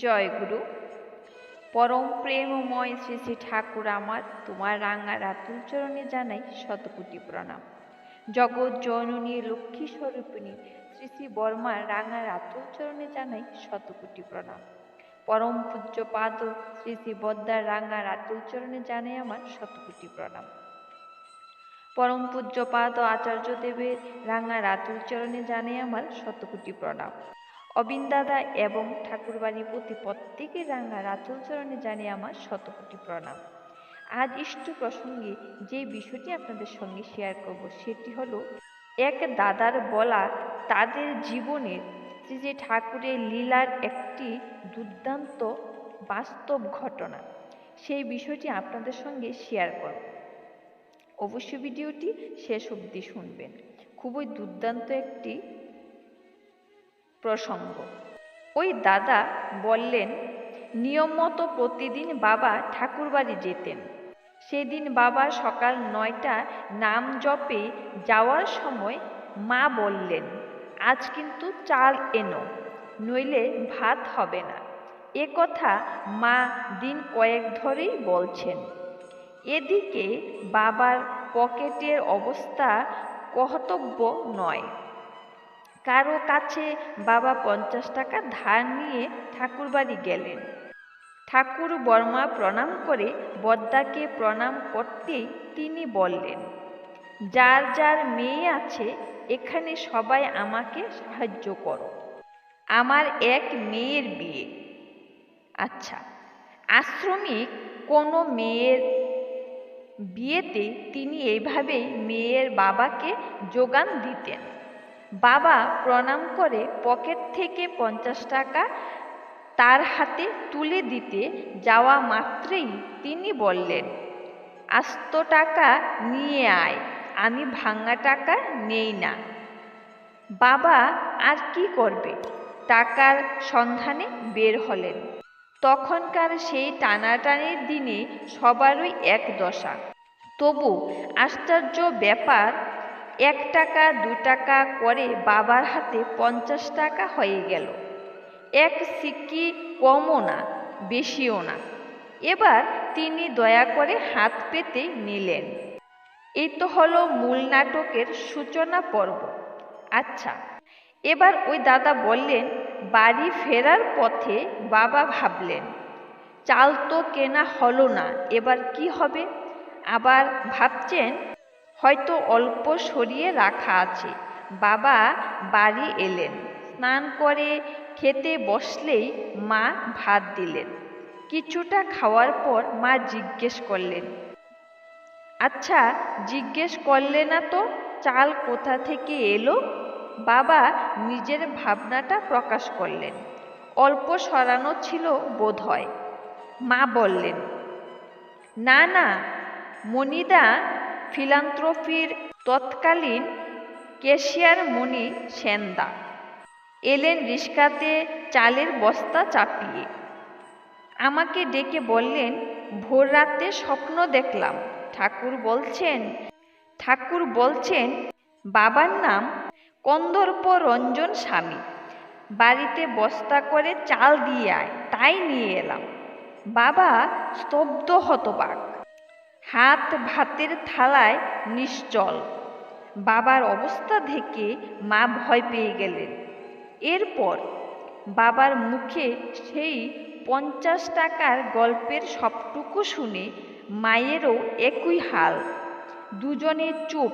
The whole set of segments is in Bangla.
জয় গুরু। পরম প্রেমময় শ্রী শ্রী ঠাকুর আমার, তোমার রাঙা রাতুল চরণে জানাই শতকোটি প্রণাম। জগৎ জননী লক্ষ্মী স্বরূপিণী শ্রী শ্রী বর্মার রাঙা রাতুল চরণে জানাই শতকোটি প্রণাম। পরম পূজ্য পাদ শ্রী শ্রী বদ্দার রাঙা রাতুল চরণে জানাই আমার শতকোটি প্রণাম। পরম পূজ্য পাদ আচার্য দেবের রাঙা রাতুল চরণে জানাই আমার শতকোটি প্রণাম। অবিন্দাদা এবং ঠাকুরবাড়ি প্রতি প্রত্যেকের রাঙা রাতুল চরণে জানিয়ে আমার শতকোটি প্রণাম। আজ ইষ্ট প্রসঙ্গে যে বিষয়টি আপনাদের সঙ্গে শেয়ার করব, সেটি হলো, এক দাদার বলা তাদের জীবনের যে ঠাকুরের লীলার একটি দুর্দান্ত বাস্তব ঘটনা। সেই বিষয়টি আপনাদের সঙ্গে শেয়ার করব। অবশ্যই ভিডিওটি শেষ অবধি শুনবেন। খুবই দুর্দান্ত একটি প্রসঙ্গ। ওই দাদা বললেন নিয়ম মতো প্রতিদিন বাবা ঠাকুরবাড়ি যেতেন। সেদিন বাবা সকাল নয়টা নাম জপে যাওয়ার সময় মা বললেন, আজ কিন্তু চাল এনো, নইলে ভাত হবে না। এ কথা মা দিন কয়েক ধরেই বলছেন। এদিকে বাবার পকেটের অবস্থা কহতব্য নয়। কারও কাছে বাবা পঞ্চাশ টাকা ধার নিয়ে ঠাকুরবাড়ি গেলেন। ঠাকুর বর্মা প্রণাম করে বদ্দাকে প্রণাম করতেই তিনি বললেন, যার যার মেয়ে আছে, এখানে সবাই আমাকে সাহায্য করো। আমার এক মেয়ের বিয়ে। আচ্ছা আশ্রমিক কোনো মেয়ের বিয়েতে তিনি এইভাবেই মেয়ের বাবাকে যোগান দিতেন। বাবা প্রণাম করে পকেট থেকে পঞ্চাশ টাকা তার হাতে তুলে দিতে যাওয়া মাত্রেই তিনি বললেন, আস্ত টাকা নিয়ে আয়, আমি ভাঙা টাকা নেই না। বাবা আর কি করবে? টাকার সন্ধানে বের হলেন। তখনকার সেই টানাটানির দিনে সবারই এক দশা। তবু আশ্চর্য ব্যাপার এক টাকা, দু টাকা করে বাবার হাতে পঞ্চাশ টাকা হয়ে গেল। এক সিক্কি কমও না, বেশিও না। এবার তিনি দয়া করে হাত পেতে নিলেন। এই তো হলো মূল নাটকের সূচনা পর্ব। আচ্ছা এবার ওই দাদা বললেন, বাড়ি ফেরার পথে বাবা ভাবলেন, চাল তো কেনা হলো না, এবার কি হবে? আবার ভাবছেন হয়তো অল্প সরিয়ে রাখা আছে। বাবা বাড়ি এলেন। স্নান করে খেতে বসলেই মা ভাত দিলেন। কিছুটা খাওয়ার পর মা জিজ্ঞেস করলেন আচ্ছা জিজ্ঞেস করলে না তো চাল কোথা থেকে এলো? বাবা নিজের ভাবনাটা প্রকাশ করলেন। অল্প সরানো ছিল বোধ হয় মা বললেন, না না, মনিদা ফিলান্থ্রফির তৎকালীন কেশিয়ার মণি সেন্দা এলেন রিস্কাতে চালের বস্তা চাপিয়ে। আমাকে ডেকে বললেন, ভোর রাতে স্বপ্ন দেখলাম। ঠাকুর বলছেন ঠাকুর বলছেন, বাবার নাম কন্দর্প রঞ্জন স্বামী। বাড়িতে বস্তা করে চাল দিয়ে আয়, তাই নিয়ে এলাম। বাবা স্তব্ধ হতবাক। হাত ভাতের থালায় নিশ্চল। বাবার অবস্থা দেখে মা ভয় পেয়ে গেলেন। এরপর বাবার মুখে সেই পঞ্চাশ টাকার গল্পের সবটুকু শুনে মায়েরও একই হাল। দুজনে চুপ,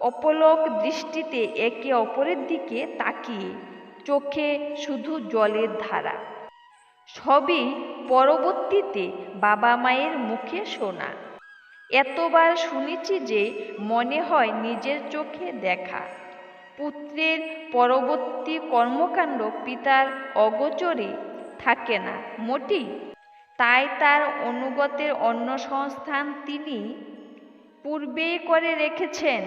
অপলক দৃষ্টিতে একে অপরের দিকে তাকিয়ে, চোখে শুধু জলের ধারা। সবই পরবর্তীতে বাবা মায়ের মুখে শোনা। এতবার শুনেছি যে মনে হয় নিজের চোখে দেখা। পুত্রের পরবর্তী কর্মকাণ্ড পিতার অগোচরে থাকে না, মোটি। তাই তার অনুগতের অন্য সংস্থান তিনি পূর্বেই করে রেখেছেন।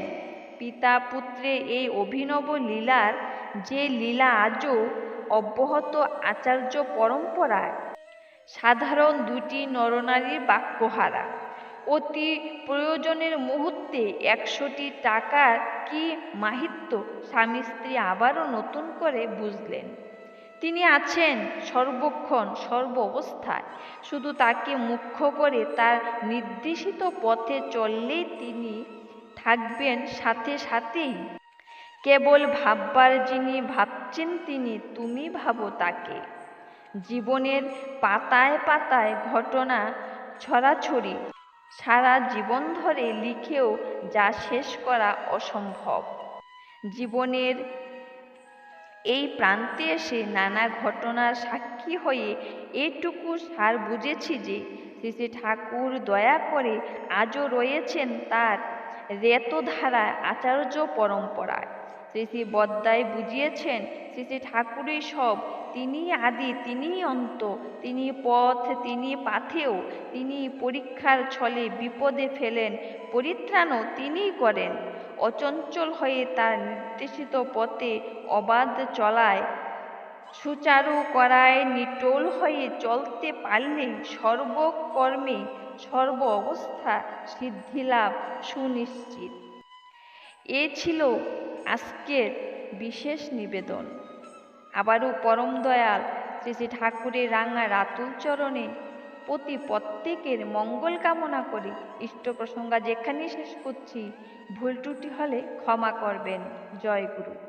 পিতা পুত্রে এই অভিনব লীলার যে লীলা আজও অব্যাহত আচার্য পরম্পরায়, সাধারণ দুটি নরনারীর বাক্যহারা। অতি প্রয়োজনের মুহূর্তে একশোটি টাকার কি মাহিত্য স্বামী স্ত্রী আবারও নতুন করে বুঝলেন। তিনি আছেন সর্বক্ষণ, সর্ব অবস্থায়। শুধু তাকে মুখ্য করে তার নির্দেশিত পথে চললেই তিনি থাকবেন সাথে সাথেই। কেবল ভাববার যিনি ভাবছেন তিনি, তুমি ভাবো তাকে। জীবনের পাতায় পাতায় ঘটনা ছড়াছড়ি। সারা জীবন ধরে লিখেও যা শেষ করা অসম্ভব। জীবনের এই প্রান্তে এসে নানা ঘটনার সাক্ষী হয়ে এটুকু সার বুঝেছি যে শ্রী ঠাকুর দয়া করে আজও রয়েছেন তার রেতধারা আচার্য পরম্পরায়। শ্রী শ্রী বুঝিয়েছেন শ্রী শ্রী ঠাকুরই সব। তিনি আদি, তিনি অন্ত, তিনি পথ, তিনি পাথেও তিনি পরীক্ষার ছলে বিপদে ফেলেন, পরিত্রাণও তিনিই করেন। অচঞ্চল হয়ে তার নির্দেশিত পথে অবাধ চলায়, সুচারু করায় নিটোল হয়ে চলতে পারলেই সর্বকর্মে সর্ব অবস্থা সিদ্ধিলাভ সুনিশ্চিত। এ ছিল আজকের বিশেষ নিবেদন। আবারও পরম দয়াল শ্রী শ্রী ঠাকুরের রাঙা রাতুল চরণে প্রতি প্রত্যেকের মঙ্গল কামনা করে ইষ্ট প্রসঙ্গা যেখানেই শেষ করছি, ভুল ত্রুটি হলে ক্ষমা করবেন। জয় গুরু।